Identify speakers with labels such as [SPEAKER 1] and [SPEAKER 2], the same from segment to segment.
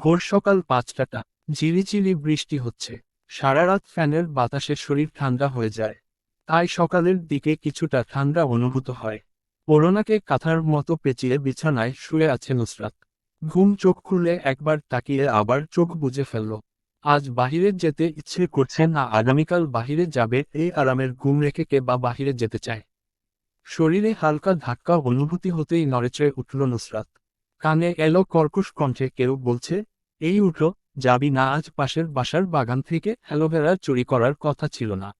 [SPEAKER 1] ভোর সকাল পাঁচটাটা। ঝিরিঝিরি বৃষ্টি হচ্ছে। সারা রাত ফ্যানের বাতাসে শরীর ঠান্ডা হয়ে যায়। তাই সকালের দিকে কিছুটা ঠান্ডা অনুভূত হয়। করোনাকে কাঁথার মতো পেঁচিয়ে বিছানায় শুয়ে আছে নুসরাত। ঘুম চোখ খুলে একবার তাকিয়ে আবার চোখ বুজে ফেলল। আজ বাহিরে যেতে ইচ্ছে করছে না, আগামীকাল বাহিরে যাবে, এই আরামের ঘুম রেখে কে বা বাহিরে যেতে চায়? শরীরে হালকা ধাক্কা অনুভূতি হতেই নড়েচড়ে উঠল নুসরাত। কানে এলো কর্কশ কণ্ঠে কেউ বলছে এই উঠো যাবি না আজ পাশের বাসার বাগান থেকে অ্যালোভেরা চুরি করার কথা ছিল না।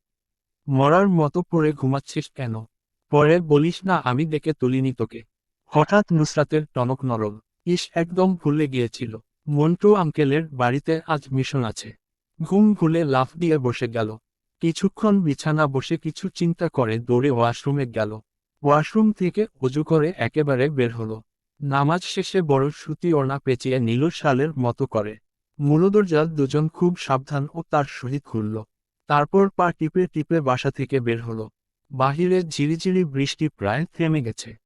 [SPEAKER 1] মরার মতো পড়ে ঘুমাচ্ছিস কেন? পরে বলিস না আমি দেখে তুলিনি তোকে। হঠাৎ নুসরাতের টনক নরম। ইস, একদম ভুলে গিয়েছিল। মন্টু আঙ্কেলের বাড়িতে আজ মিশন আছে। ঘুম ভুলে লাফ দিয়ে বসে গেল। কিছুক্ষণ বিছানা বসে কিছু চিন্তা করে দৌড়ে ওয়াশরুমে গেল। ওয়াশরুম থেকে অজু করে একেবারে বের হলো। নামাজ শেষে বড় সুতি ওড়না পেঁচিয়ে নীল শালের মতো করে। মূলদরজা দুজন খুব সাবধান ও তার সহিত খুলল তারপর পা টিপে টিপে বাসা থেকে বের হলো। বাহিরে ঝিরিঝিরি বৃষ্টি প্রায় থেমে গেছে।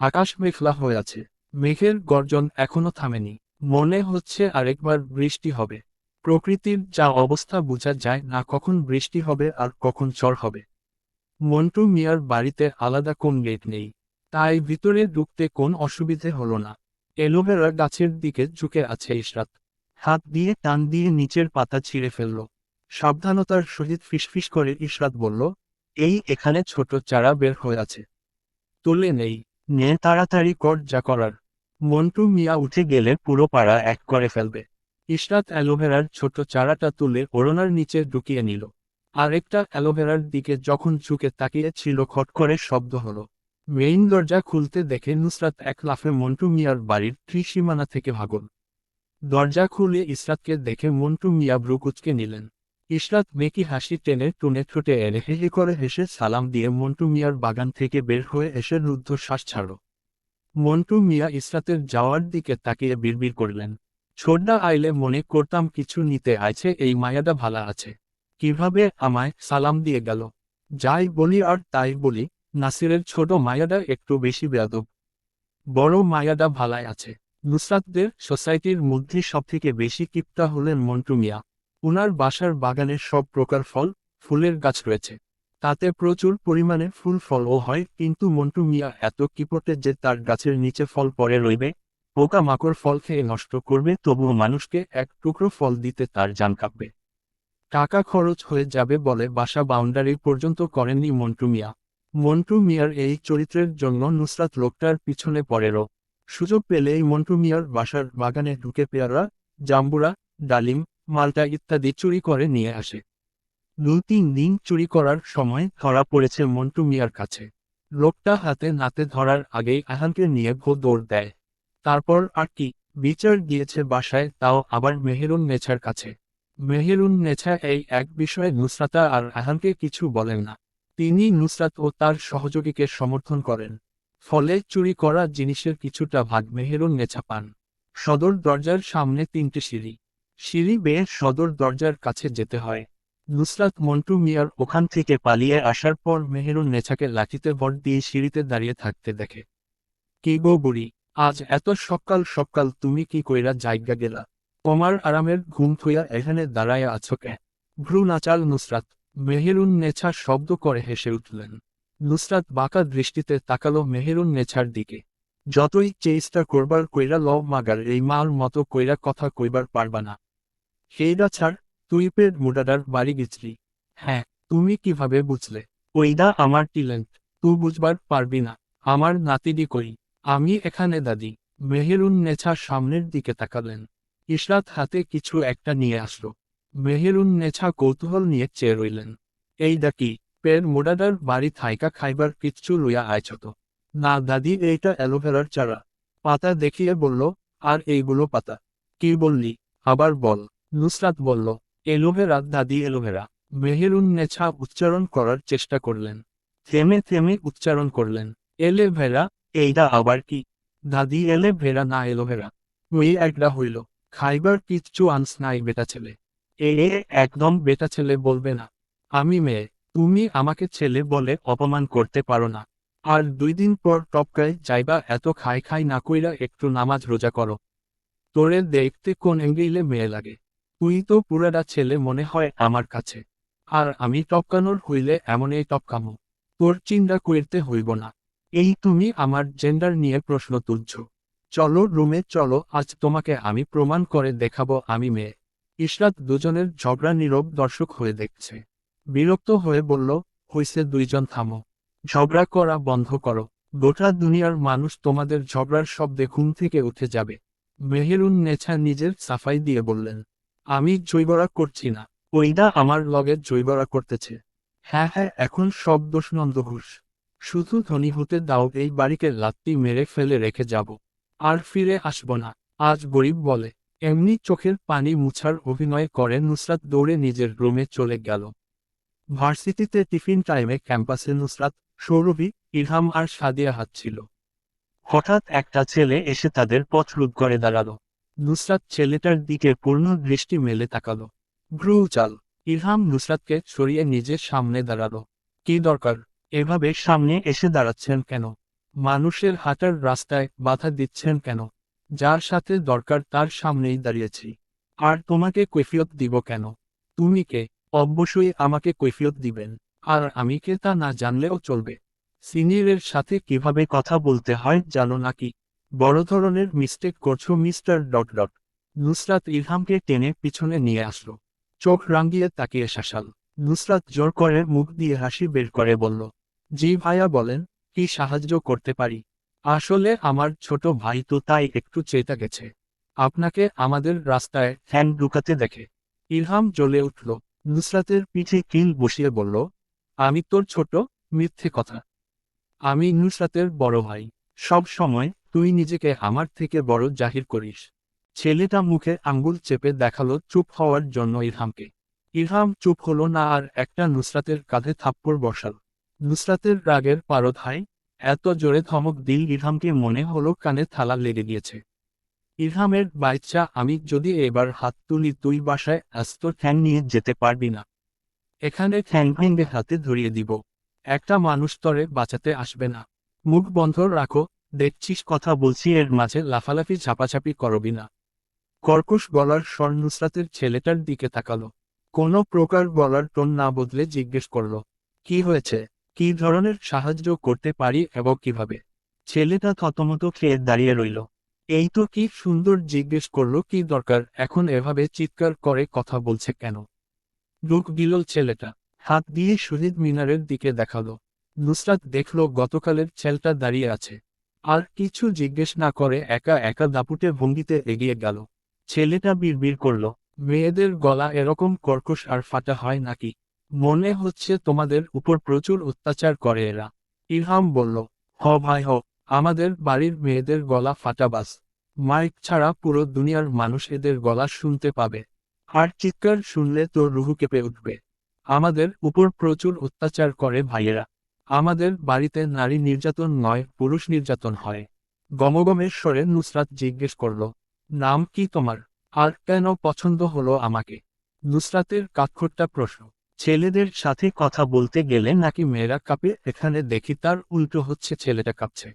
[SPEAKER 1] আকাশ মেঘলা হয়ে আছে। মেঘের গর্জন এখনও থামেনি। মনে হচ্ছে আরেকবার বৃষ্টি হবে। প্রকৃতির যা অবস্থা বোঝা যায় না কখন বৃষ্টি হবে আর কখন চর হবে। মন্টু মিয়ার বাড়িতে আলাদা কোন গেট নেই। তাই ভিতরে ঢুকতে কোন অসুবিধে হলো না। এলোভেরা গাছের দিকে ঝুঁকে আছে ইশরাত হাত দিয়ে টান দিয়ে নিচের পাতা ছিঁড়ে ফেলল। সাবধানতার সহিত ফিসফিস করে ইশরাত বলল, এই এখানে ছোট চারা বের হয়ে আছে। তুলে নেই। নে তাড়াতাড়ি কর যা করার। মন্টু মিয়া উঠে গেলে পুরো পাড়া এক করে ফেলবে। ইশরাত অ্যালোভেরার ছোট চারাটা তুলে ওড়নার নিচে ঢুকিয়ে নিল। আরেকটা অ্যালোভেরার দিকে যখন ঝুঁকে তাকিয়ে ছিল খট করে শব্দ হলো। মেইন দরজা খুলতে দেখে নুসরাত এক লাফে মন্টু মিয়ার বাড়ির ত্রিসীমানা থেকে ভাগল। দরজা খুলে ইসরাতকে দেখে মন্টু মিয়া ব্রুকুচকে নিলেন। ইসরাত মেকি হাসি টেনে টুনে ঠোঁটে এনে হেহে করে হেসে সালাম দিয়ে মন্টু মিয়ার বাগান থেকে বের হয়ে এসে রুদ্ধ শ্বাস ছাড়ল। মন্টু মিয়া ইসরাতের যাওয়ার দিকে তাকিয়ে বিড়বিড় করলেন। ছোটদা আইলে মনে করতাম কিছু নিতে আইছে এই মায়াটা ভালা আছে। কীভাবে আমায় সালাম দিয়ে গেল? যাই বলি আর তাই বলি নাসিরের ছোট মায়াডা একটু বেশি বেয়াদব বড় মায়াডা ভালায় আছে। নুসরাতদের সোসাইটির মধ্যে সবথেকে বেশি কিপ্টা হলেন মন্টু মিয়া। উনার বাসার বাগানে সব প্রকার ফল, ফুলের গাছ রয়েছে। তাতে প্রচুর পরিমাণে ফুল ফলও হয়, কিন্তু মন্টু মিয়া এত কিপটে যে তার গাছের নিচে ফল পড়ে রইবে পোকা মাকড় ফল খেয়ে নষ্ট করবে, তবুও মানুষকে এক টুকরো ফল দিতে তার জান কাঁপবে। টাকা খরচ হয়ে যাবে বলে বাসা বাউন্ডারি পর্যন্ত করেননি মন্টু মিয়া। মন্টু মিয়ার এই চরিত্রের জন্য নুসরাত লোকটার পিছনে পড়েরও সুযোগ পেলেই মন্টু মিয়ার বাসার বাগানে ঢুকে পেয়ারা, জাম্বুরা, ডালিম, মালটা ইত্যাদি চুরি করে নিয়ে আসে। দু তিন দিন চুরি করার সময় ধরা পড়েছে মন্টু মিয়ার কাছে। লোকটা হাতে নাতে ধরার আগেই আহানকে নিয়ে ভো দৌড় দেয়। তারপর আর কি, বিচার গিয়েছে বাসায়, তাও আবার মেহেরুন নেছার কাছে। মেহেরুন নেছা এই এক বিষয়ে নুসরাতা আর আহানকে কিছু বলেন না। তিনি নুসরাত ও তার সহযোগীকে সমর্থন করেন, ফলে চুরি করা জিনিসের কিছুটা ভাগ মেহেরুন নেছা পান। সদর দরজার সামনে তিনটি সিঁড়ি। সিঁড়ি বেয়ে সদর দরজার কাছে যেতে হয়। নুসরাত মন্টু মিয়ার ওখান থেকে পালিয়ে আসার পর মেহেরুন নেছাকে লাঠিতে ভর দিয়ে সিঁড়িতে দাঁড়িয়ে থাকতে দেখে। কি গো বুড়ি, আজ এত সকাল সকাল তুমি কি কইরা জায়গা গেলা? তোমার আরামের ঘুম থইয়া এখানে দাঁড়ায় আছো কে? ভ্রু নাচাল নুসরাত মেহেরুন নেছা শব্দ করে হেসে উঠলেন। নুসরাত বাঁকা দৃষ্টিতে তাকালো মেহেরুন নেছার দিকে। যতই চেষ্টা করবার কইরা লব মাগার এই মাল মতো কইরা কথা কইবার পারবা না। সেইটা ছাড়, তুই পেট মুডাডার বাড়ি গেছলি। হ্যাঁ তুমি কীভাবে বুঝলে? ওইদা আমার টিলেন্ট তুই বুঝবার পারবি না। আমার নাতিডি কই? আমি এখানে দাদি। মেহেরুন নেছা সামনের দিকে তাকালেন। ইশরাত হাতে কিছু একটা নিয়ে আসলো। মেহেরুন নেছা কৌতূহল নিয়ে চেয়ে রইলেন এই ডাকি, পের মোডাডার বাড়ি থাইকা খাইবার কিচ্ছু লইয়া আইছত না দাদি, এইটা অ্যালোভেরার চারা। পাতা দেখিয়ে বলল, আর এইগুলো পাতা। কি বললি? আবার বল। নুসরাত বলল এলোভেরা দাদি এলোভেরা মেহেরুন নেছা উচ্চারণ করার চেষ্টা করলেন। থেমে থেমে উচ্চারণ করলেন এলে ভেরা এইটা আবার কি? দাদি এলে ভেরা না এলোভেরা মেয়ে একটা হইল, খাইবার কিচ্ছু আনস নাই বেটা ছেলে। এ একদম বেটা ছেলে বলবে না। আমি মেয়ে, তুমি আমাকে ছেলে বলে অপমান করতে পারো না। আর দুই দিন পর টপকায় যাইবা, এত খাই খাই না কইরা একটু নামাজ রোজা করো। তোরে দেখতে কোন এঙ্গেলে মেয়ে লাগে। তুই তো পুরাটা ছেলে মনে হয় আমার কাছে। আর আমি টপকানোর হইলে এমনই টপকামো। তোর চিন্তা করিতে হইব না। এই তুমি আমার জেন্ডার নিয়ে প্রশ্ন তুলছ। চলো রুমে চলো, আজ তোমাকে আমি প্রমাণ করে দেখাবো আমি মেয়ে। ইশরাত দুজনের ঝগড়া নীরব দর্শক হয়ে দেখছে। বিরক্ত হয়ে বলল, হইছে দুইজন থামো। ঝগড়া করা বন্ধ করো। গোটা দুনিয়ার মানুষ তোমাদের ঝগড়ার শব্দে ঘুম থেকে উঠে যাবে। মেহেরুন নেছা নিজের সাফাই দিয়ে বললেন, আমি জৈবরা করছি না। ওইটা আমার লগে জৈবরা করতেছে। হ্যাঁ হ্যাঁ এখন সব দোষ নন্দ ঘোষ। শুধু ধনী হতে দাও, এই বাড়িকে লাত্তি মেরে ফেলে রেখে যাব। আর ফিরে আসব না, আজ গরিব বলে। এমনি চোখের পানি মুছার অভিনয় করে নুসরাত দৌড়ে নিজের রুমে চলে গেল। ভার্সিটিতে টিফিন টাইমে ক্যাম্পাসে নুসরাত, সৌরভী, ইরহাম আর সাদিয়া হাঁটছিল। হঠাৎ একটা ছেলে এসে তাদের পথ রোধ করে দাঁড়াল। নুসরাত ছেলেটার দিকে পূর্ণ দৃষ্টি মেলে তাকালো। ভ্রু চাল। ইরহাম নুসরাতকে সরিয়ে নিজের সামনে দাঁড়াল। কি দরকার? এভাবে সামনে এসে দাঁড়াচ্ছেন কেন? মানুষের হাঁটার রাস্তায় বাধা দিচ্ছেন কেন? যার সাথে দরকার তার সামনেই দাঁড়িয়েছি। আর তোমাকে কৈফিয়ত দিব কেন? তুমি কে? অবশ্যই আমাকে কৈফিয়ত দিবেন। আর আমি কে তা না জানলেও চলবে। সিনিয়রের সাথে কীভাবে কথা বলতে হয় জানো নাকি? বড় ধরনের মিস্টেক করছ মিস্টার ডট ডট নুসরাত ইরহামকে টেনে পিছনে নিয়ে আসলো। চোখ রাঙ্গিয়ে তাকিয়ে শাসাল। নুসরাত জোর করে মুখ দিয়ে হাসি বের করে বলল, জি ভাইয়া বলেন, কি সাহায্য করতে পারি? আসলে আমার ছোট ভাই তো তাই একটু চেতা গেছে। আপনাকে আমাদের রাস্তায় ফ্যান ঢুকাতে দেখে। ইরহাম জ্বলে উঠল। নুসরাতের পিঠে কিল বসিয়ে বলল, আমি তোর ছোট, মিথ্যে কথা। আমি নুসরাতের বড় ভাই। সব সময় তুই নিজেকে আমার থেকে বড় জাহির করিস ছেলেটা মুখে আঙ্গুল চেপে দেখাল চুপ হওয়ার জন্য ইরহামকে ইরহাম চুপ হলো না আর একটা নুসরাতের কাঁধে থাপ্পড় বসাল। নুসরাতের রাগের হাই এত জোরে ধমক দিল ইরহামকে মনে হলো কানে থালা লেগে গিয়েছে। ইরহামের বাইচ্চা আমি যদি এবার হাত তুলি, তুই বাসায় আস্ত ঠ্যাং নিয়ে যেতে পারবি না। এখানে ঠ্যাং ভেঙে হাতে ধরিয়ে দিব। একটা মানুষ তরে বাঁচাতে আসবে না। মুখ বন্ধ রাখো, দেখছিস কথা বলছি, এর মাঝে লাফালাফি ঝাপাঝাপি করবি না। কর্কশ গলার স্বর নুসরাতের ছেলেটার দিকে তাকালো। কোনো প্রকার গলার টোন না বদলে জিজ্ঞেস করল, কি হয়েছে? কি ধরনের সাহায্য করতে পারি এবং কীভাবে? ছেলেটা থতমত খেয়ে দাঁড়িয়ে রইল। এই তো কি সুন্দর জিজ্ঞেস করল, কি দরকার? এখন এভাবে চিৎকার করে কথা বলছে কেন? রুক বিলল ছেলেটা। হাত দিয়ে শহীদ মিনারের দিকে দেখাল। নুসরাত দেখল গতকালের ছেলটা দাঁড়িয়ে আছে। আর কিছু জিজ্ঞেস না করে একা একা দাপুটে ভঙ্গিতে এগিয়ে গেল। ছেলেটা বিড়বিড় করল। মেয়েদের গলা এরকম কর্কশ আর ফাটা হয় নাকি? মনে হচ্ছে তোমাদের উপর প্রচুর অত্যাচার করে এরা। ইরহাম বলল, হ ভাই, হ। আমাদের বাড়ির মেয়েদের গলা ফাটা বাস মাইক ছাড়া পুরো দুনিয়ার মানুষ এদের গলা শুনতে পাবে। আর চিৎকার শুনলে তোর রুহু কেঁপে উঠবে। আমাদের উপর প্রচুর অত্যাচার করে ভাইয়েরা। আমাদের বাড়িতে নারী নির্যাতন নয়, পুরুষ নির্যাতন হয়। গমগমের স্বরে নুসরাত জিজ্ঞেস করল, নাম কি তোমার? আর কেন পছন্দ হলো আমাকে? নুসরাতের কাক্ষরটা প্রশ্ন ছেলেদের সাথে কথা বলতে গেলে নাকি মেয়েরা কাঁপে? এখানে দেখি তার উল্টো হচ্ছে, ছেলেটা কাঁপছে।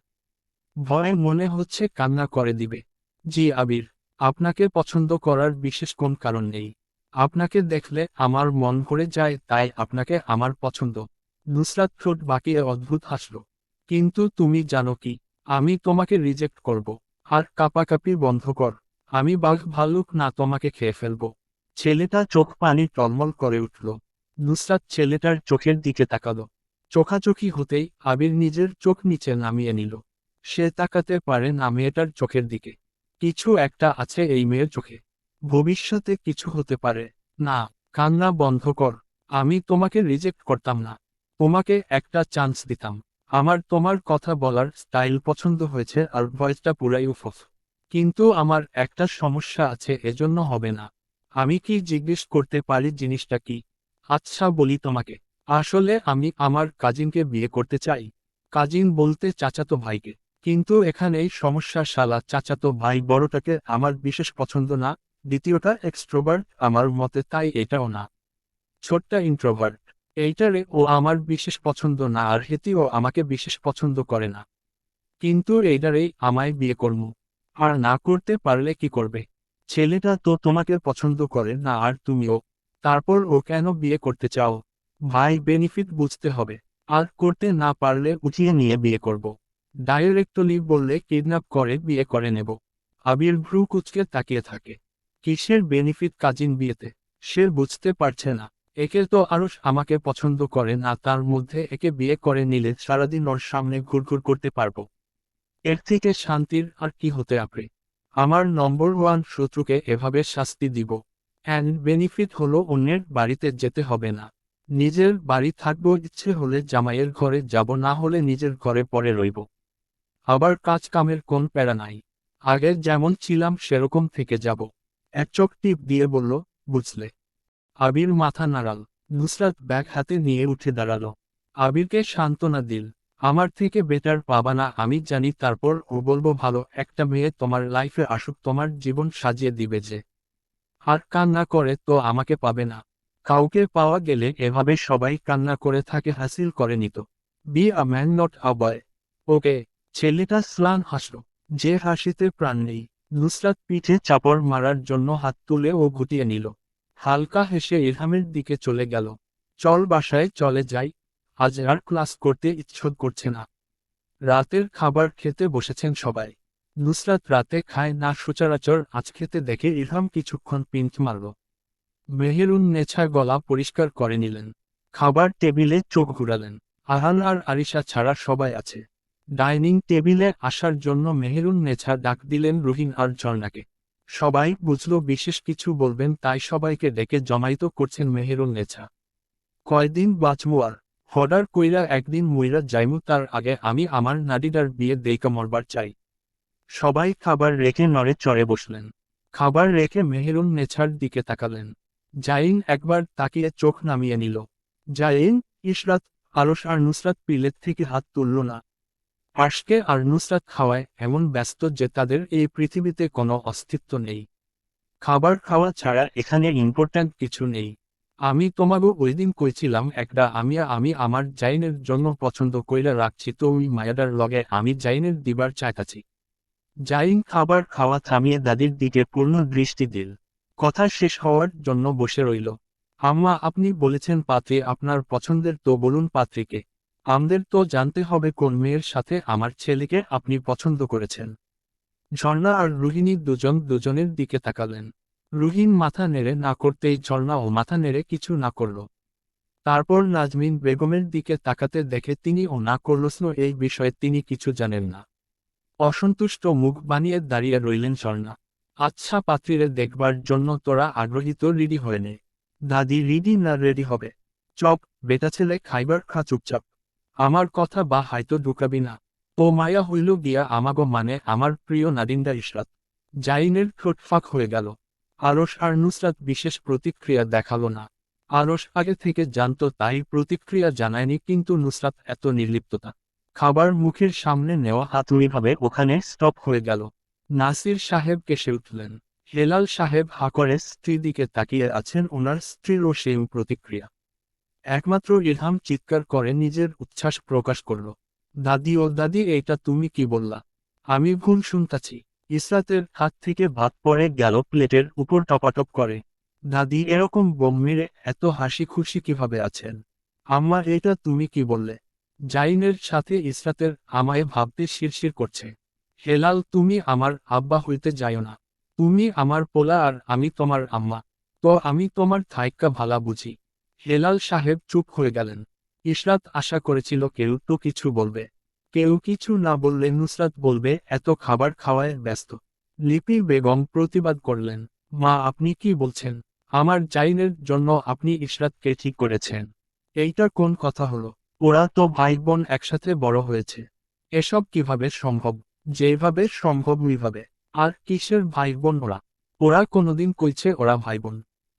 [SPEAKER 1] ভয়ে মনে হচ্ছে কান্না করে দিবে। জি আবির, আপনাকে পছন্দ করার বিশেষ কোন কারণ নেই। আপনাকে দেখলে আমার মন ভরে যায়, তাই আপনাকে আমার পছন্দ। নুসরাত ঠোঁট বাকিয়ে অদ্ভুত হাসল। কিন্তু তুমি জানো কি? আমি তোমাকে রিজেক্ট করব। আর কাপাকাপি বন্ধ কর। আমি বাঘ ভালুক না, তোমাকে খেয়ে ফেলব। ছেলেটা চোখ পানি টলমল করে উঠল। নুসরাত ছেলেটার চোখের দিকে তাকালো। চোখাচোখি হতেই আবির নিজের চোখ নিচে নামিয়ে নিল। সে তাকাতে পারে না মেয়েটার চোখের দিকে। কিছু একটা আছে এই মেয়ের চোখে। ভবিষ্যতে কিছু হতে পারে। না, কান্না বন্ধ কর। আমি তোমাকে রিজেক্ট করতাম না। তোমাকে একটা চান্স দিতাম। আমার তোমার কথা বলার স্টাইল পছন্দ হয়েছে আর ভয়েসটা পুরাই উফ। কিন্তু আমার একটা সমস্যা আছে, এজন্য হবে না। আমি কি জিজ্ঞেস করতে পারি জিনিসটা কি? আচ্ছা বলি তোমাকে। আসলে আমি আমার কাজিনকে বিয়ে করতে চাই। কাজিন বলতে চাচাতো ভাইকে। কিন্তু এখানেই সমস্যা শালা চাচাতো ভাই বড়টাকে আমার বিশেষ পছন্দ না, দ্বিতীয়টা এক্সট্রোভার্ট আমার মতে তাই এটাও না। ছোট্টা ইন্ট্রোভার্ট এইটারে ও আমার বিশেষ পছন্দ না আর হেতিও আমাকে বিশেষ পছন্দ করে না। কিন্তু এইটারেই আমায় বিয়ে করমু আর না করতে পারলে কি করবে? ছেলেটা তো তোমাকে পছন্দ করে না আর তুমিও। তারপর ও কেন বিয়ে করতে চাও? ভাই বেনিফিট বুঝতে হবে। আর করতে না পারলে উঠিয়ে নিয়ে বিয়ে করব। ডাইরেক্টলি বললে কিডন্যাপ করে, বিয়ে করে নেব। আবির ভ্রু কুচকে তাকিয়ে থাকে। কিসের বেনিফিট কাজিন বিয়েতে? সে বুঝতে পারছে না। একে তো আরও আমাকে পছন্দ করে না, তার মধ্যে একে বিয়ে করে নিলে সারাদিন ওর সামনে ঘুরঘুর করতে পারব। এর থেকে শান্তির আর কি হতে আপনি আমার নম্বর ওয়ান শত্রুকে এভাবে শাস্তি দিব। অ্যান্ড বেনিফিট হলো অন্যের বাড়িতে যেতে হবে না। নিজের বাড়ি থাকব ইচ্ছে হলে জামাইয়ের ঘরে যাব না হলে নিজের ঘরে পরে রইব। আবার কাজ কামের কোন প্যারা নাই। আগের যেমন ছিলাম সেরকম থেকে যাব। এক চোখ টিপ দিয়ে বলল, বুঝলে। আবির মাথা নাড়াল। নুসরাত ব্যাগ হাতে নিয়ে উঠে দাঁড়াল। আবিরকে সান্ত্বনা দিল, আমার থেকে বেটার পাবা না, আমি জানি তারপর ও বলব ভালো, একটা মেয়ে তোমার লাইফে আসুক, তোমার জীবন সাজিয়ে দিবে যে। আর কান্না করে তো আমাকে পাবে না। কাউকে পাওয়া গেলে এভাবে সবাই কান্না করে থাকে, হাসিল করে নিত। Be a man not a boy okay, ছেলেটা স্লান হাসল। যে হাসিতে প্রাণ নেই। নুসরাত পিঠে চাপড় মারার জন্য হাত তুলে ও ঘুটিয়ে নিল। হালকা হেসে ইরহামের দিকে চলে গেল। চল বাসায়, চলে যাই। আজ আর ক্লাস করতে ইচ্ছুক করছে না। রাতের খাবার খেতে বসেছেন সবাই। নুসরাত রাতে খায় না, সচরাচর আজ খেতে দেখে ইরহাম কিছুক্ষণ পিঞ্চ মারল। মেহেরুন নেছা গলা পরিষ্কার করে নিলেন। খাবার টেবিলে চোখ ঘুরালেন। আহান আর আরিশা ছাড়া সবাই আছে। ডাইনিং টেবিলে আসার জন্য মেহেরুন নেছা ডাক দিলেন রুহিন আর ঝর্ণাকে। সবাই বুঝল বিশেষ কিছু বলবেন, তাই সবাইকে ডেকে জমাইত করছেন মেহেরুন নেছা। কয়দিন বাঁচমু আর? হডার কইরা একদিন মুইরা যাইমু, তার আগে আমি আমার নাডিডার বিয়ে দেইকা মরবার চাই। সবাই খাবার রেখে নড়ে চড়ে বসলেন। খাবার রেখে মেহেরুন নেছার দিকে তাকালেন। জাইন একবার তাকিয়ে চোখ নামিয়ে নিল। জাইন, ইশরাত আরস আর নুসরাত পিলের থেকে হাত তুলল না। আশকে আর নুসরাত খাওয়ায় এমন ব্যস্ত যে তাদের এই পৃথিবীতে কোনো অস্তিত্ব নেই। খাবার খাওয়া ছাড়া এখানে ইম্পর্ট্যান্ট কিছু নেই। আমি তোমাকে ওই দিন কইছিলাম, একটা আমি আমি আমার জাইনের জন্য পছন্দ কইরা রাখছি, তো ওই মায়াদার লগে আমি জাইনের দিবার চাইতাছি। জাইন খাবার খাওয়া থামিয়ে দাদির দিকে পূর্ণ দৃষ্টি দিল। কথা শেষ হওয়ার জন্য বসে রইল। আম্মা, আপনি বলেছেন পাত্রী আপনার পছন্দের, তো বলুন পাত্রীকে। আমাদের তো জানতে হবে কোন মেয়ের সাথে আমার ছেলেকে আপনি পছন্দ করেছেন। ঝর্ণা আর রুহিণী দুজন দুজনের দিকে তাকালেন। রুহিন মাথা নেড়ে না করতেই ঝর্ণা ও মাথা নেড়ে কিছু না করল। তারপর নাজমিন বেগমের দিকে তাকাতে দেখে তিনি ও না করলস্ন এই বিষয়ে তিনি কিছু জানেন না। অসন্তুষ্ট মুখ বানিয়ে দাঁড়িয়ে রইলেন স্বর্ণা। আচ্ছা পাত্রীরে দেখবার জন্য তোরা আগ্রহী তো রেডি হয়ে নে। দাদি, রেডি না রেডি হবে? চপ, বেটা ছেলে, খাইবার খা চুপচাপ। আমার কথা বা হয়তো ঢুকাবি না। ও মায়া হইল গিয়া আমাগো মানে আমার প্রিয় নাদিন্দা ইশরাত। জাইনের ঠোঁটফাক হয়ে গেল। আরস আর নুসরাত বিশেষ প্রতিক্রিয়া দেখাল না। আরস আগে থেকে জানতো তাই প্রতিক্রিয়া জানায়নি কিন্তু নুসরাত এত নির্লিপ্ততা। খাবার মুখের সামনে নেওয়া হাতুড়িভাবে ওখানে স্টপ হয়ে গেল। নাসির সাহেব কেসে উঠলেন। হেলাল সাহেব হাকরে স্ত্রীর দিকে তাকিয়ে আছেন, ওনার স্ত্রীরও সেম প্রতিক্রিয়া। একমাত্র ইরহাম চিৎকার করে নিজের উচ্ছ্বাস প্রকাশ করল। দাদি ও দাদি, এইটা তুমি কি বললা? আমি ভুল শুনতাছি। ইসরাতের হাত থেকে ভাত পড়ে গেল, প্লেটের উপর টপাটপ করে। দাদি, এরকম বম্মিরে এত হাসি খুশি কীভাবে আছেন? আম্মা এটা তুমি কি বললে? জাইনের সাথে ইসরাতের আমায় ভাবতে শিরশির করছে। হেলাল, তুমি আমার আব্বা হইতে যাইও না। তুমি আমার পোলা আর আমি তোমার আম্মা। তো আমি তোমার থাইক্কা ভালা বুঝি। হেলাল সাহেব চুপ হয়ে গেলেন। ইসরাত আশা করেছিল কেউ তো কিছু বলবে। কেউ কিছু না বললে নুসরাত বলবে, এত খাবার খাওয়ায় ব্যস্ত। লিপি বেগম প্রতিবাদ করলেন, মা, আপনি কি বলছেন? আমার জাইনের জন্য আপনি ইসরাতকে ঠিক করেছেন। এইটা কোন কথা হলো? ওরা তো ভাই বোন একসাথে বড় হয়েছে। এসব কীভাবে সম্ভব? যেভাবে সম্ভব ওইভাবে। আর কিসের ভাই বোন ওরা? ওরা কোনোদিন কইছে ওরা ভাই বোন।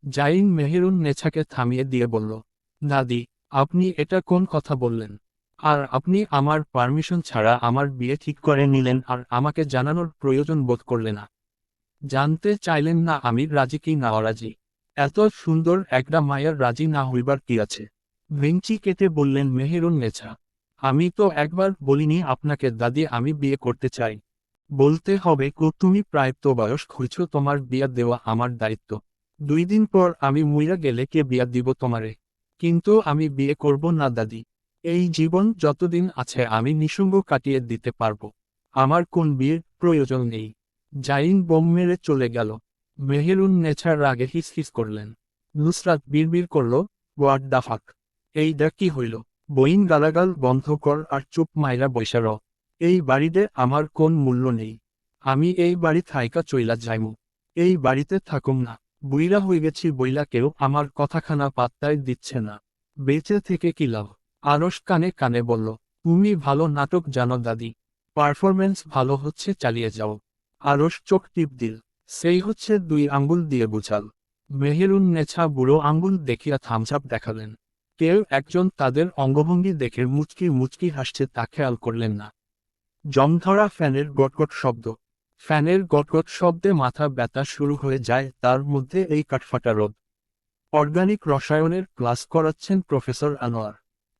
[SPEAKER 1] জাইন মেহেরুন নেছাকে থামিয়ে দিয়ে বলল, দাদি, আপনি এটা কোন কথা বললেন? আর আপনি আমার পারমিশন ছাড়া আমার বিয়ে ঠিক করে নিলেন আর আমাকে জানানোর প্রয়োজন বোধ করলে না। জানতে চাইলেন না আমি রাজি কি না অরাজি? এত সুন্দর একটা মায়ের রাজি না হইবার কি আছে? ভেঞ্চি কেটে বললেন, মেহেরুন নেছা, আমি তো একবার বলিনি আপনাকে, দাদি, আমি বিয়ে করতে চাই। বলতে হবে কো তুমি প্রায় তো বয়স হয়েছ, তোমার বিয়া দেওয়া আমার দায়িত্ব। দুই দিন পর আমি মুইরা গেলে কে বিয়া দিব তোমারে? কিন্তু আমি বিয়ে করব না, দাদি। এই জীবন যতদিন আছে, আমি নিঃসঙ্গ কাটিয়ে দিতে পারব। আমার কোন বিয়ের প্রয়োজন নেই। জাইন বোম মেরে চলে গেল। মেহেরুন নেছার রাগে হিস হিস করলেন। নুসরাত বিড়বিড় করল ওয়াট দা ফাক? এইটা কি হইল? বইন গালাগাল বন্ধ কর আর চুপ মাইরা বৈশা র। এই বাড়িতে আমার কোন মূল্য নেই। আমি এই বাড়ি থাইকা চইলা যাইমু। এই বাড়িতে থাকুম না। বুইরা হয়ে গেছি বইলা কেউ আমার কথাখানা পাত্তায় দিচ্ছে না। বেঁচে থেকে কি লাভ? আরস কানে কানে বলল, তুমি ভালো নাটক জানো দাদি। পারফরমেন্স ভালো হচ্ছে চালিয়ে যাও। আরস চোখ টিপ দিল, সেই হচ্ছে দুই আঙ্গুল দিয়ে বুঝাল। মেহেরুন নেছা বুড়ো আঙ্গুল দেখিয়া থামছাপ দেখালেন। কেউ একজন তাদের অঙ্গভঙ্গি দেখে মুচকি মুচকি হাসছে তা খেয়াল করলেন না। জমধরা ফ্যানের গটগট শব্দ। ফ্যানের গটগট শব্দে মাথা ব্যথা শুরু হয়ে যায়, তার মধ্যে এই কাঠফাটা রোদ। অর্গানিক রসায়নের ক্লাস করাচ্ছেন প্রফেসর আনোয়ার।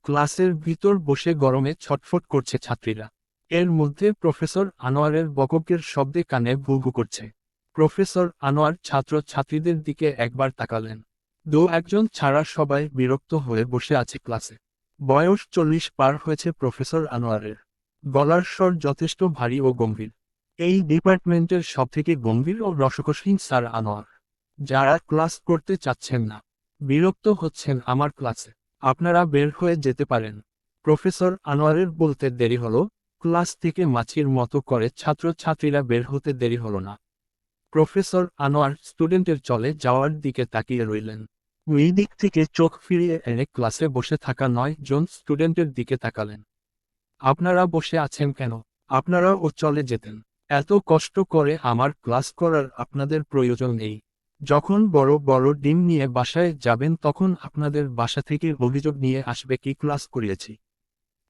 [SPEAKER 1] ক্লাসের ভিতর বসে গরমে ছটফট করছে ছাত্রীরা। এর মধ্যে প্রফেসর আনোয়ারের বককের শব্দে কানে ভুগু করছে। প্রফেসর আনোয়ার ছাত্র ছাত্রীদের দিকে একবার তাকালেন। দু একজন ছাড়া সবাই বিরক্ত হয়ে বসে আছে ক্লাসে। বয়স চল্লিশ পার হয়েছে প্রফেসর আনোয়ারের। গলার স্বর যথেষ্ট ভারী ও গম্ভীর। এই ডিপার্টমেন্টের সবথেকে গম্ভীর ও রসকসহীন স্যার আনোয়ার। যারা ক্লাস করতে চাচ্ছেন না, বিরক্ত হচ্ছেন আমার ক্লাসে। আপনারা বের হয়ে যেতে পারেন। প্রফেসর আনোয়ারের বলতে দেরি হলো, ক্লাস থেকে মাছির মতো করে ছাত্র ছাত্রীরা বের হতে দেরি হলো না। প্রফেসর আনোয়ার স্টুডেন্টের চলে যাওয়ার দিকে তাকিয়ে রইলেন। ওই দিক থেকে চোখ ফিরিয়ে এনে ক্লাসে বসে থাকা নয় জন স্টুডেন্টের দিকে তাকালেন। আপনারা বসে আছেন কেন? আপনারা ও চলে যেতেন। এত কষ্ট করে আমার ক্লাস করার আপনাদের প্রয়োজন নেই। যখন বড় বড় ডিম নিয়ে বাসায় যাবেন তখন আপনাদের বাসা থেকে অভিযোগ নিয়ে আসবে কি ক্লাস করিয়েছি।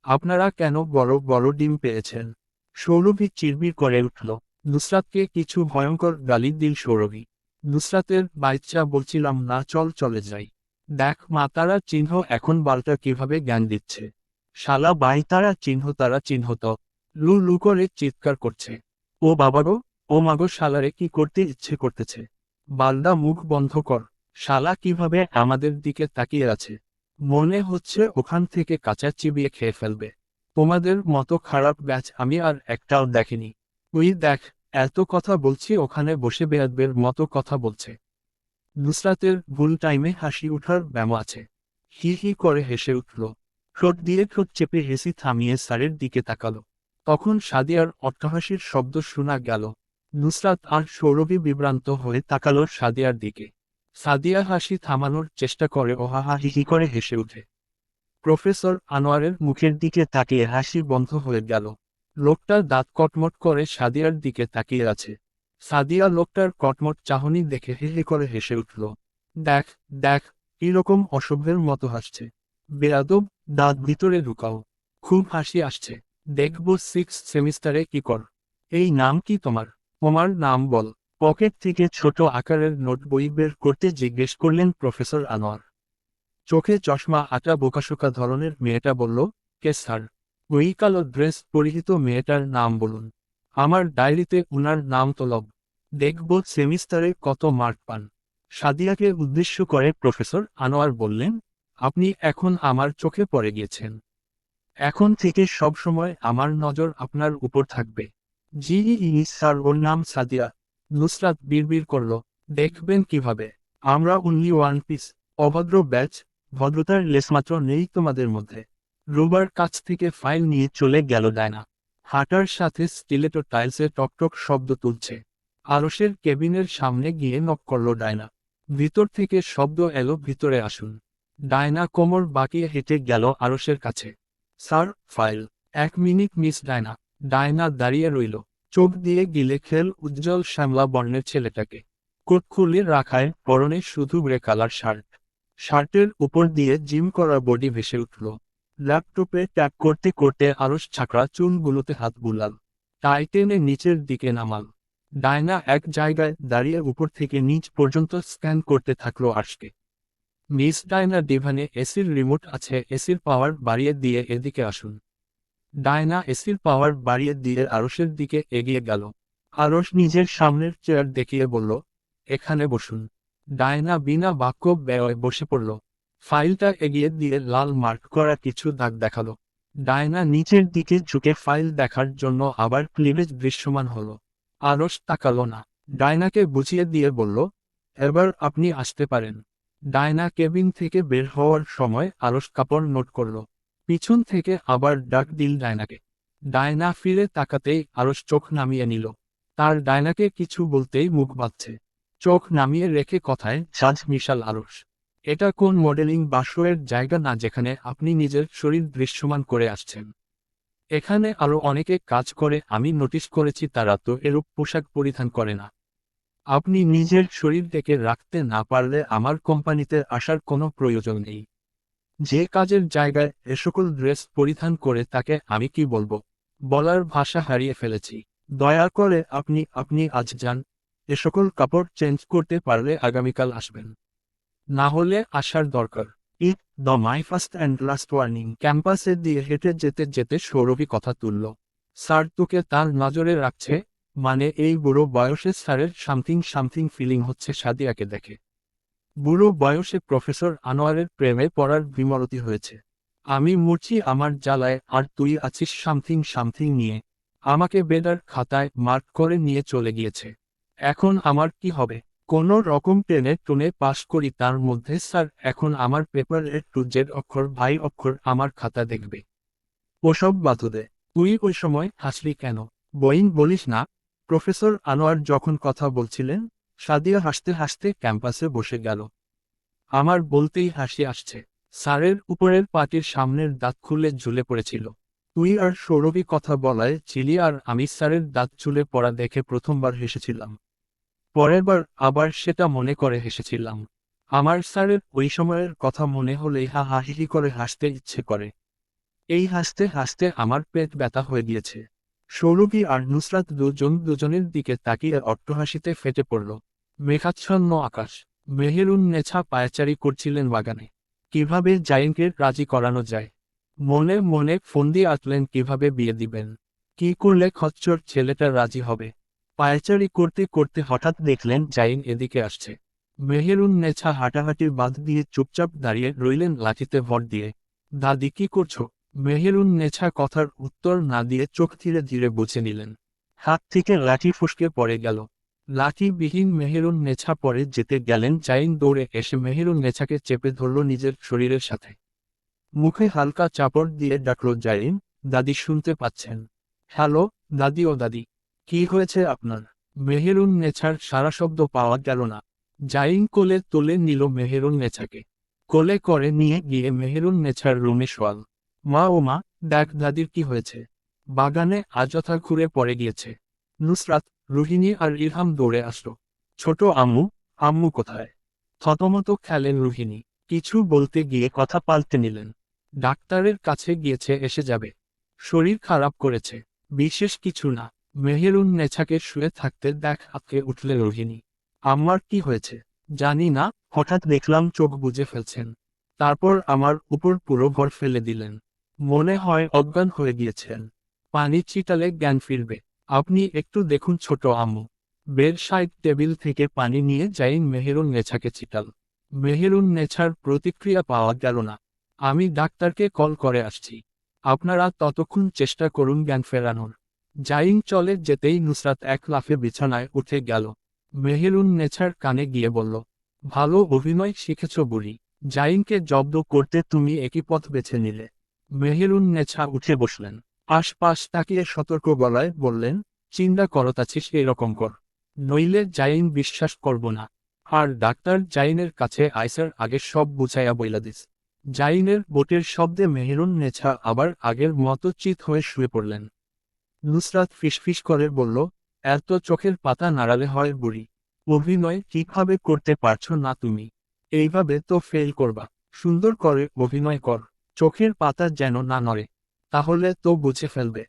[SPEAKER 1] আপনারা কেন বড় বড় ডিম পেয়েছেন? সৌরভী চিরবির করে উঠল। নুসরাতকে কিছু ভয়ঙ্কর গালি দিল সৌরভী। নুসরাতের বাইচ্চা বলছিলাম, না, চল, চলে যাই। দেখ মা তারা চিহ্ন এখন বালটা কীভাবে জ্ঞান দিচ্ছে। শালা বাই তারা চিহ্ন তারা চিহ্ন তো লু লু করে চিৎকার করছে। ও বাবাগো ও মাগো শালারে কি করতে ইচ্ছে করতেছে? বালদা মুখ বন্ধ কর। শালা কীভাবে আমাদের দিকে তাকিয়ে আছে? মনে হচ্ছে ওখান থেকে কাঁচা চিবিয়ে খেয়ে ফেলবে। তোমাদের মতো খারাপ ব্যাচ আমি আর একটাও দেখিনি। তুই দেখ, এত কথা বলছি ওখানে বসে বেয়াদবের মতো কথা বলছে। নুসরাতের ভুল টাইমে হাসি উঠার ব্যামো আছে। হি হি করে হেসে উঠল। ঠোঁট দিয়ে ঠোঁট চেপে হেসি থামিয়ে স্যারের দিকে তাকালো। তখন সাদিয়ার অট্টহাসির শব্দ শোনা গেল। নুসরাত আর সৌরভী বিভ্রান্ত হয়ে তাকালো সাদিয়ার দিকে। সাদিয়া হাসি থামানোর চেষ্টা করে ও হা হি করে হেসে উঠে। প্রফেসর আনোয়ারের মুখের দিকে তাকিয়ে হাসি বন্ধ হয়ে গেল। লোকটার দাঁত কটমট করে সাদিয়ার দিকে তাকিয়ে আছে। সাদিয়া লোকটার কটমট চাহনি দেখে হে হে করে হেসে উঠল। দেখ দেখ এরকম অসভ্যের মতো হাসছে। বেয়াদব, দাঁত ভিতরে ঢুকাও। খুব হাসি আসছে। দেখব সিক্স সেমিস্টারে কি কর। এই নাম কি তোমার? তোমার নাম বল। পকেট থেকে ছোট আকারের নোট বই বের করতে জিজ্ঞেস করলেন প্রফেসর আনোয়ার। চোখে চশমা আটা বোকাশোকা ধরনের মেয়েটা বলল, কে স্যার? ওই ড্রেস পরিহিত মেয়েটার নাম বলুন। আমার ডায়েরিতে উনার নাম তলব। দেখব সেমিস্টারে কত মার্ক পান। সাদিয়াকে উদ্দেশ্য করে প্রফেসর আনোয়ার বললেন, আপনি এখন আমার চোখে পড়ে গিয়েছেন। এখন থেকে সব সময় আমার নজর আপনার উপর থাকবে। জি ই স্যার, ওর নাম সাদিয়া। নুসরাত বিড়বিড় করল, দেখবেন কীভাবে? আমরা উনলি ওয়ান পিস অভদ্র ব্যাচ, ভদ্রতার লেসমাত্র নেই তোমাদের মধ্যে। রোবার কাছ থেকে ফাইল নিয়ে চলে গেল ডায়না। হাঁটার সাথে স্টিলেটো টাইলসে টকটক শব্দ তুলছে। আরসের কেবিনের সামনে গিয়ে নক করল ডায়না। ভিতর থেকে শব্দ এলো, ভিতরে আসুন। ডায়না কোমর বাঁকিয়ে হেঁটে গেল আরসের কাছে। Sir, file. এক মিনিট, মিস ডায়না। ডায়না দাঁড়িয়ে রইল। চোখ দিয়ে গিলে খেল উজ্জ্বল শ্যামলা বর্ণের ছেলেটাকে। কোট খুলে রাখায় পরনে শুধু গ্রে কালার শার্ট। শার্টের উপর দিয়ে জিম করা বডি ভেসে উঠল। ল্যাপটপে ট্যাপ করতে করতে আরস ছাকড়া চুলগুলোতে হাত বুলাল। টাই টেনে নিচের দিকে নামাল। ডায়না এক জায়গায় দাঁড়িয়ে উপর থেকে নিচ পর্যন্ত স্ক্যান করতে থাকল আর্শকে। মিস ডায়না ডিভানে এসির রিমোট আছে, এসির পাওয়ার বাড়িয়ে দিয়ে এদিকে আসুন। ডায়না এসির পাওয়ার বাড়িয়ে দিয়ে আরসের দিকে এগিয়ে গেল। আরস নিজের সামনের চেয়ার দেখিয়ে বলল, এখানে বসুন। ডায়না বিনা বাক্য ব্যয় বসে পড়ল। ফাইলটা এগিয়ে দিয়ে লাল মার্ক করা কিছু দাগ দেখাল। ডায়না নিচের দিকে ঝুঁকে ফাইল দেখার জন্য আবার ক্লিভেজ দৃশ্যমান হলো। আরস তাকালো না। ডায়নাকে বুঝিয়ে দিয়ে বলল, এবার আপনি আসতে পারেন। ডায়না কেবিন থেকে বের হওয়ার সময় আরস কাপড় নোট করল। পিছন থেকে আবার ডাক দিল ডায়নাকে। ডায়না ফিরে তাকাতেই আরস চোখ নামিয়ে নিল। তার ডায়নাকে কিছু বলতেই মুখ বাঁধছে। চোখ নামিয়ে রেখে কথায় ঝাঁঝ মিশাল আরস এটা কোন মডেলিং বা শোয়ের জায়গা না যেখানে আপনি নিজের শরীর দৃশ্যমান করে আসছেন? এখানে আরও অনেকে কাজ করে, আমি নোটিশ করেছি তারা তো এরূপ পোশাক পরিধান করে না। আপনি নিজের শরীর থেকে রাখতে না পারলে আমার কোম্পানিতে আসার কোনো প্রয়োজন নেই। যে কাজের জায়গায় এ সকল ড্রেস পরিধান করে তাকে আমি কি বলব? বলার ভাষা হারিয়ে ফেলেছি। দয়া করে আপনি আপনি আজ যান। এ সকল কাপড় চেঞ্জ করতে পারলে আগামীকাল আসবেন। না হলে আসার দরকার। It the my first and last warning ক্যাম্পাসে দিয়ে হেঁটে যেতে যেতে সৌরভী কথা তুলল। স্যার তোকে তার নজরে রাখছে মানে এই বুড়ো বয়সে স্যারের সামথিং সামথিং ফিলিং হচ্ছে সাদিয়াকে দেখে। বুড়ো বয়সে প্রফেসর আনোয়ারের প্রেমে পড়ার বিমরতি হয়েছে। আমি মরছি আমার জ্বালায় আর তুই আছিস সামথিং সামথিং নিয়ে। আমাকে বেদার খাতায় মার্ক করে নিয়ে চলে গিয়েছে। এখন আমার কি হবে? কোনো রকম টেনে টুনে পাশ করি তার মধ্যে স্যার এখন আমার পেপারের টু জেড অক্ষর ভাই অক্ষর আমার খাতা দেখবে। ওসব বাতুদে তুই ওই সময় হাসলি কেন? বইন বলিস না? প্রফেসর আনোয়ার যখন কথা বলছিলেন সাদিয়া হাসতে হাসতে ক্যাম্পাসে বসে গেল। আমার বলতেই হাসি আসছে। স্যারের উপরের পাটির সামনের দাঁত খুলে ঝুলে পড়েছিল। তুই আর সৌরভী কথা বলায় চিলি আর আমি স্যারের দাঁত চুলে পড়া দেখে প্রথমবার হেসেছিলাম। পরের বার আবার সেটা মনে করে হেসেছিলাম। আমার স্যারের ওই সময়ের কথা মনে হলেই হা হা হি হি করে হাসতে ইচ্ছে করে। এই হাসতে হাসতে আমার পেট ব্যথা হয়ে গিয়েছে। সৌরভী আর নুসরাত দুজন দুজনের দিকে তাকিয়ে অট্টহাসিতে ফেটে পড়ল। মেঘাচ্ছন্ন আকাশ, মেহেরুন নেছা পায়চারি করছিলেন বাগানে। কীভাবে জাইনকে রাজি করানো যায়? মনে মনে ফন্দি আঁটলেন কীভাবে বিয়ে দিবেন? কি করলে খচ্চর ছেলেটা রাজি হবে? পায়চারি করতে করতে হঠাৎ দেখলেন জাইন এদিকে আসছে। মেহেরুন নেছা হাঁটাহাঁটির বাঁধ দিয়ে চুপচাপ দাঁড়িয়ে রইলেন লাঠিতে ভর দিয়ে। দাদি, কি করছ? মেহেরুন নেছা কথার উত্তর না দিয়ে চোখ ধীরে ধীরে বুঝে নিলেন। হাত থেকে লাঠি ফুসকে পড়ে গেল। লাঠিবিহীন মেহেরুন নেছা পরে যেতে গেলেন জাইন দৌড়ে এসে মেহেরুন নেছাকে চেপে ধরল নিজের শরীরের সাথে। মুখে হালকা চাপড় দিয়ে ডাকল জাইন, দাদি শুনতে পাচ্ছেন। হ্যালো, দাদি ও দাদি। কি হয়েছে আপনার? মেহেরুন নেছার সারা শব্দ পাওয়া গেল না। জাইন কোলে তোলে নিল মেহেরুন নেছাকে। কোলে করে নিয়ে গিয়ে মেহেরুন নেছার রুমে শোয়াল। মা ও মা, দেখ দাদির কি হয়েছে। বাগানে আযথা ঘুরে পড়ে গিয়েছে। নুসরাত, রুহিণী আর ইরহাম দৌড়ে আসলো। ছোট আম্মু আম্মু কোথায়? থতমত খেলেন রুহিণী। কিছু বলতে গিয়ে কথা পাল্টে নিলেন। ডাক্তারের কাছে গিয়েছে, এসে যাবে। শরীর খারাপ করেছে। বিশেষ কিছু না। মেহেরুন নেছাকে শুয়ে থাকতে দেখ আটকে উঠলে রোহিণী। আমার কি হয়েছে? জানি না। হঠাৎ দেখলাম চোখ বুজে ফেলছেন। তারপর আমার উপর পুরো ভর ফেলে দিলেন। মনে হয় অজ্ঞান হয়ে গিয়েছেন। পানি ছিটালে জ্ঞান ফিরবে। আপনি একটু দেখুন ছোট আম্মু বের সাইড টেবিল থেকে পানি নিয়ে যাইন মেহেরুন নেছাকে ছিটাল। মেহেরুন নেছার প্রতিক্রিয়া পাওয়া গেল না। আমি ডাক্তারকে কল করে আসছি। আপনারা ততক্ষণ চেষ্টা করুন জ্ঞান ফেরানোর। জাইন চলে যেতেই নুসরাত এক লাফে বিছানায় উঠে গেল। মেহেরুন নেছার কানে গিয়ে বলল, ভালো অভিনয় শিখেছ বুড়ি। জাইনকে জব্দ করতে তুমি একই পথ বেছে নিলে। মেহেরুন নেছা উঠে বসলেন। আশপাশ তাকিয়ে সতর্ক গলায় বললেন, চিন্তা করতাছিস এরকম কর। নইলে জাইন বিশ্বাস করব না। আর ডাক্তার জাইনের কাছে আইসার আগে সব বুঝাইয়া বইলা দিস। জাইনের বোটের শব্দে মেহেরুন নেছা আবার আগের মতো চিত হয়ে শুয়ে পড়লেন। নুসরাত ফিসফিস করে বলল, এত চোখের পাতা নাড়ালে হয় বুড়ি। অভিনয় ঠিকভাবে করতে পারছ না তুমি? এইভাবে তো ফেল করবা। সুন্দর করে অভিনয় কর। চোখের পাতা যেন না নড়ে, তাহলে তো বুঝে ফেলবে।